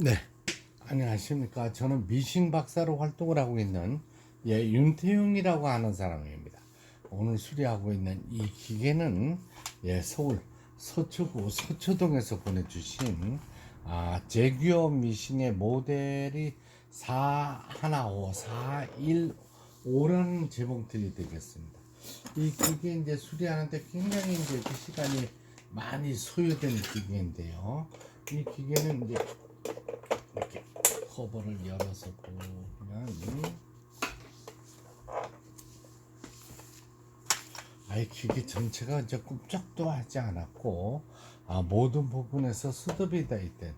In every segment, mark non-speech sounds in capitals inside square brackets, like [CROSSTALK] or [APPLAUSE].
네. 안녕하십니까. 저는 미싱 박사로 활동을 하고 있는 예, 윤태용이라고 하는 사람입니다. 오늘 수리하고 있는 이 기계는 예, 서울 서초구 서초동에서 보내주신 아, 제규어 미싱의 모델이 415, 415라는 제목들이 되겠습니다. 이 기계 이제 수리하는데 굉장히 이제 그 시간이 많이 소요되는 기계인데요. 이 기계는 이제 이렇게 커버를 열어서 보면 아이 기계 전체가 이제 꿈쩍도 하지 않았고 아, 모든 부분에서 수습이 돼 있던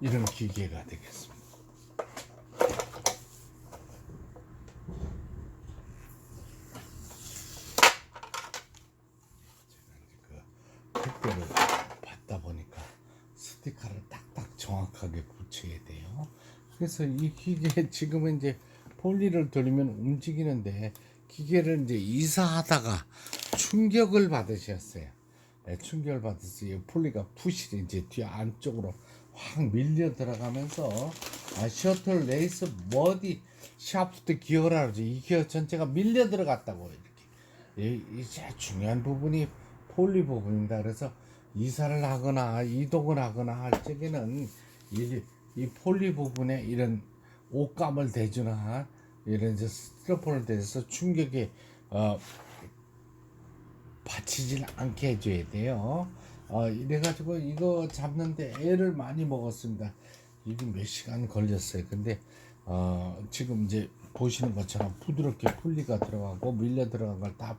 이런 기계가 되겠습니다. 제가 이제 그 택배를 받다 보니까 스티커를 딱딱 정확하게 붙여야 돼요. 그래서 이 기계 [LAUGHS] 지금은 이제 폴리를 돌리면 움직이는데 기계를 이제 이사하다가 충격을 받으셨어요. 네, 충격을 받았어요. 이 폴리가 푸실이 이제 뒤 안쪽으로 확 밀려 들어가면서 아, 셔틀 레이스 머디 샤프트 기어라 그러죠. 이 기어 전체가 밀려 들어갔다고 이렇게. 이, 이제 중요한 부분이 폴리 부분입니다. 그래서 이사를 하거나 이동을 하거나 할 적에는 이, 이 폴리 부분에 이런 옷감을 대주나 이런 이제 스티로폼을 대서 충격에 어, 받치질 않게 해줘야 돼요. 어, 이래가지고 이거 잡는데 애를 많이 먹었습니다. 이게 몇 시간 걸렸어요. 근데 어, 지금 이제 보시는 것처럼 부드럽게 풀리가 들어가고 밀려 들어간 걸 다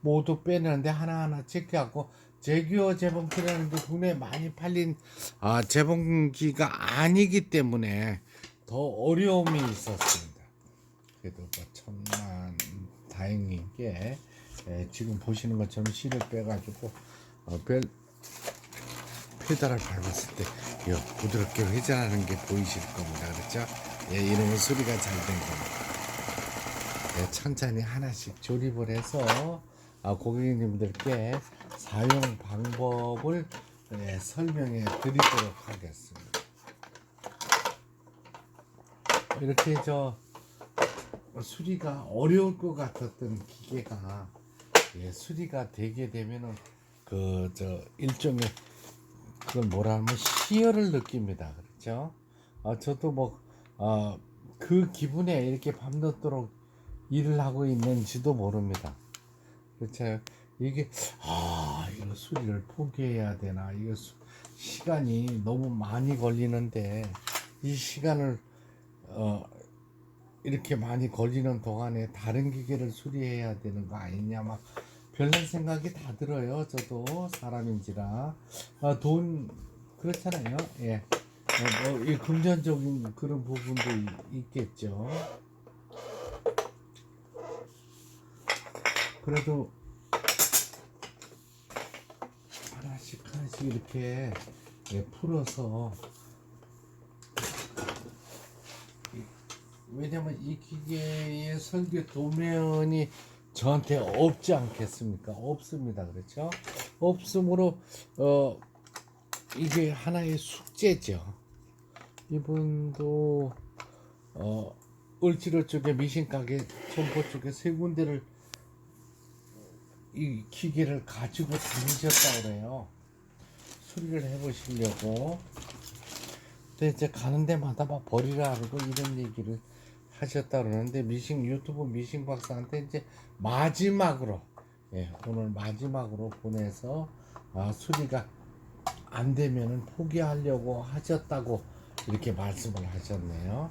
모두 빼내는데 하나하나 체크하고 제규어 재봉기라는 게 국내에 많이 팔린 아, 재봉기가 아니기 때문에 더 어려움이 있었습니다. 그래도 뭐 천만 다행인 게 예, 지금 보시는 것처럼 실을 빼가지고 어, 별 페달을 밟았을 때 이거 부드럽게 회전하는 게 보이실 겁니다. 그렇죠? 예, 이러면 소리가 잘 된 겁니다. 예, 천천히 하나씩 조립을 해서 아, 고객님들께 사용 방법을 예, 설명해 드리도록 하겠습니다. 이렇게 저 수리가 어려울 것 같았던 기계가 예, 수리가 되게 되면은 그 저 일종의 그걸 뭐라 하면 희열을 느낍니다. 그렇죠? 어, 저도 뭐, 어, 그 기분에 이렇게 밤늦도록 일을 하고 있는지도 모릅니다. 그렇죠? 이게, 아, 이거 수리를 포기해야 되나. 이거 수, 시간이 너무 많이 걸리는데, 이 시간을, 어, 이렇게 많이 걸리는 동안에 다른 기계를 수리해야 되는 거 아니냐, 막, 별난 생각이 다 들어요. 저도 사람인지라. 아, 돈, 그렇잖아요. 예. 어, 뭐, 이 금전적인 그런 부분도 이- 있겠죠. 그래도 하나씩 하나씩 이렇게 예, 풀어서 이- 왜냐면 이 기계의 설계 도면이 저한테 없지 않겠습니까? 없습니다. 그렇죠? 없으므로 어 이게 하나의 숙제죠. 이분도 어 을지로 쪽에 미신 가게 선포 쪽에 세 군데를 이 기계를 가지고 다니셨다 그래요. 수리를 해보시려고. 근데 이제 가는 데마다 막 버리라 그러고 이런 얘기를 하셨다 그러는데 미싱 유튜브 미싱 박사한테 이제 마지막으로 예, 오늘 마지막으로 보내서 아, 수리가 안 되면은 포기하려고 하셨다고 이렇게 말씀을 하셨네요.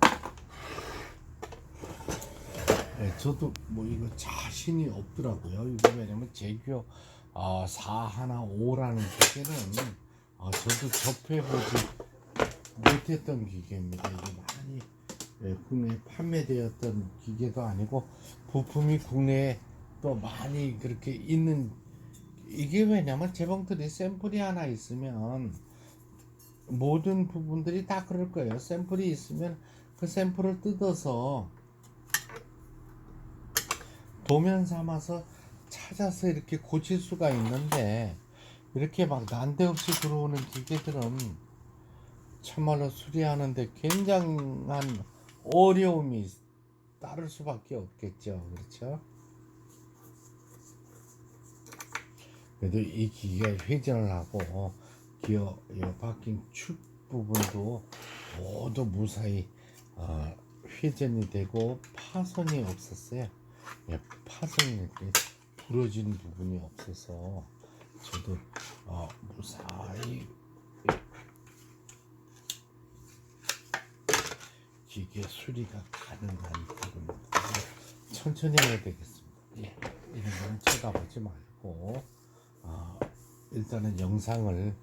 예, 저도 뭐 이거 자신이 없더라고요. 이거 왜냐면 제규어 어, 415라는 기계는 어, 저도 접해보지 못했던 기계입니다. 이게 많이 예, 국내에 판매되었던 기계도 아니고 부품이 국내에 또 많이 그렇게 있는 이게 왜냐면 재봉틀이 샘플이 하나 있으면 모든 부분들이 다 그럴 거예요. 샘플이 있으면 그 샘플을 뜯어서 도면 삼아서 찾아서 이렇게 고칠 수가 있는데 이렇게 막 난데없이 들어오는 기계들은 참말로 수리하는데 굉장한 어려움이 따를 수밖에 없겠죠. 그렇죠? 그래도 이 기계가 회전을 하고 기어 이 바뀐 축 부분도 모두 무사히 어, 회전이 되고 파손이 없었어요. 예, 파손이 이렇게 부러진 부분이 없어서 저도 어, 무사히 기계 수리가 가능한 부분입니다. 천천히 해야 되겠습니다. 예, 이런 거는 쳐다보지 말고 어, 일단은 영상을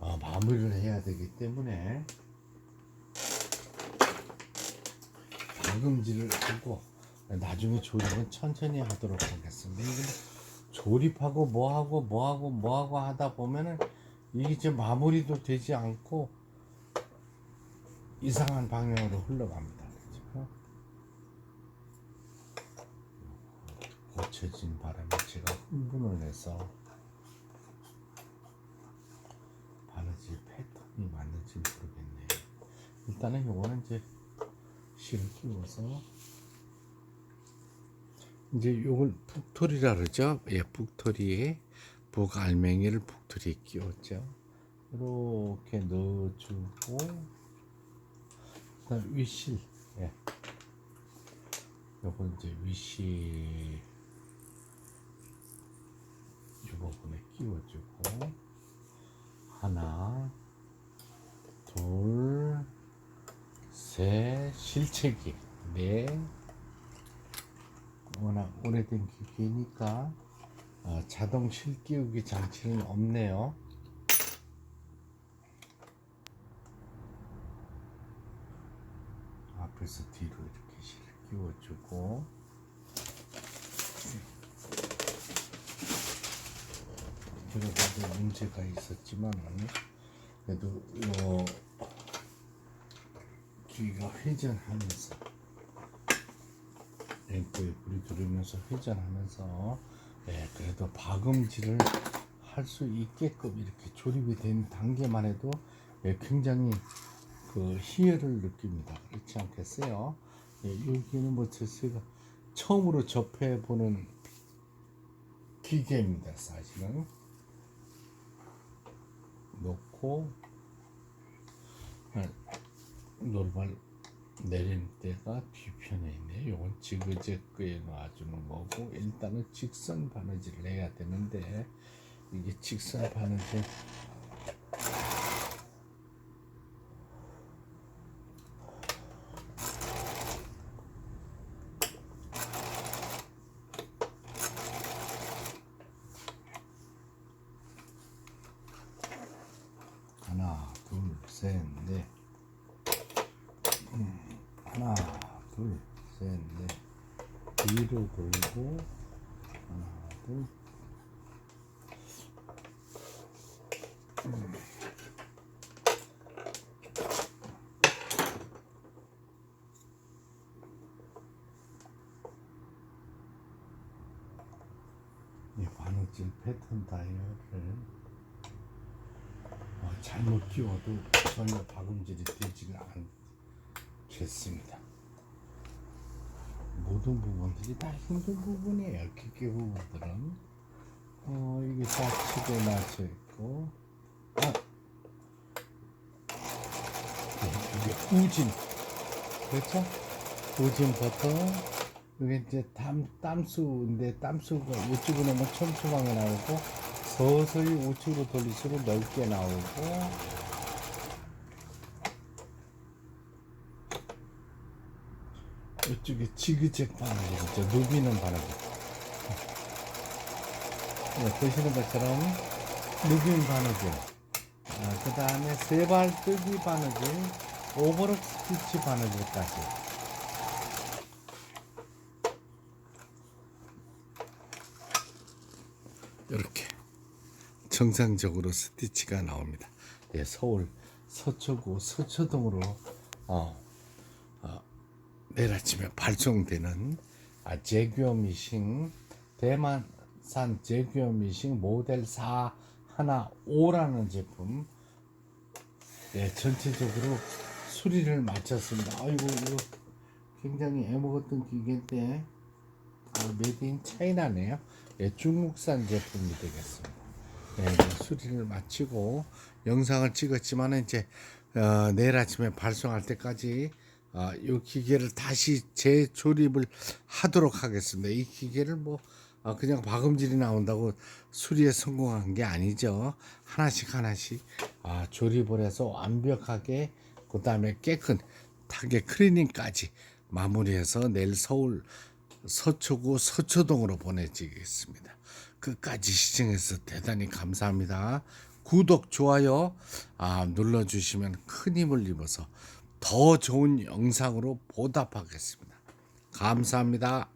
어, 마무리를 해야 되기 때문에 방금질을 하고 나중에 조립은 천천히 하도록 하겠습니다. 이게 조립하고 뭐하고 뭐하고 뭐하고 하다 보면은 이게 이제 마무리도 되지 않고 이상한 방향으로 흘러갑니다. 그렇죠? 고쳐진 바람에 제가 흥분을 해서 바느질 패턴이 맞는지 모르겠네요. 일단은 요거는 이제 실을 끼워서 이제 요걸 북토리라 그러죠. 예, 북토리에 북알맹이를 북토리에 끼웠죠. 이렇게 넣어주고 그다음 위실 예. 요거 이제 위실 이 부분에 끼워주고 하나 둘 셋 실체기 네 워낙 오래된 기계니까 어, 자동 실끼우기 장치는 없네요. 앞에서 뒤로 이렇게 실끼워주고 들어가도 문제가 있었지만 그래도 요 기가 회전하면서 앵커에 불이 들어오면서 회전하면서 예, 그래도 박음질을 할 수 있게끔 이렇게 조립이 된 단계만 해도 예, 굉장히 그 희열을 느낍니다. 그렇지 않겠어요? 예, 여기는 뭐 제가 처음으로 접해 보는 기계입니다. 사실은 놓고 아, 노르발 내리는 때가 뒤편에 있네. 요건 지그재그에 놔주는 거고 일단은 직선 바느질을 해야 되는데 이게 직선 바느질 하나, 둘, 셋, 넷. 음, 하나, 둘, 셋, 넷. 뒤로 돌고 하나, 둘. 음. 이 바느질 패턴 어, 잘못 끼워도 전혀 박음질이 되지가 않겠습니다. 모든 부분들이 다 힘든 부분이에요. 기계 부분들은 어 이게 좌측에 맞춰 있고 아 네, 이게 우진 그렇죠? 우진 버터 이게 이제 땀 땀수인데 땀수가 이쪽으로 오면 촘촘하게 나오고 서서히 우측으로 돌릴수록 넓게 나오고 이쪽에 지그재그 바느질이죠. 누비는 바느질 네, 보시는 것처럼 누빔 바느질. 아, 그 다음에 세발뜨기 바느질 오버럭 스티치 바느질까지. 이렇게 정상적으로 스티치가 나옵니다. 예, 서울 서초구 서초동으로 어, 어, 내일 아침에 발송되는 아, 제규어 미싱 대만산 제규어 미싱 모델 4 하나 5라는 제품 예, 전체적으로 수리를 마쳤습니다. 아이고 이거 굉장히 애먹었던 기계인데 아, 메드인 차이나네요. 예, 중국산 제품이 되겠습니다. 예, 이제 수리를 마치고 영상을 찍었지만 이제 어, 내일 아침에 발송할 때까지 아, 이 기계를 다시 재조립을 하도록 하겠습니다. 이 기계를 뭐 아, 그냥 박음질이 나온다고 수리에 성공한 게 아니죠. 하나씩 하나씩 아, 조립을 해서 완벽하게 그 다음에 깨끗하게 클리닝까지 마무리해서 내일 서울 서초구 서초동으로 보내지겠습니다. 끝까지 시청해서 대단히 감사합니다. 구독, 좋아요 아, 눌러주시면 큰 힘을 입어서 더 좋은 영상으로 보답하겠습니다. 감사합니다.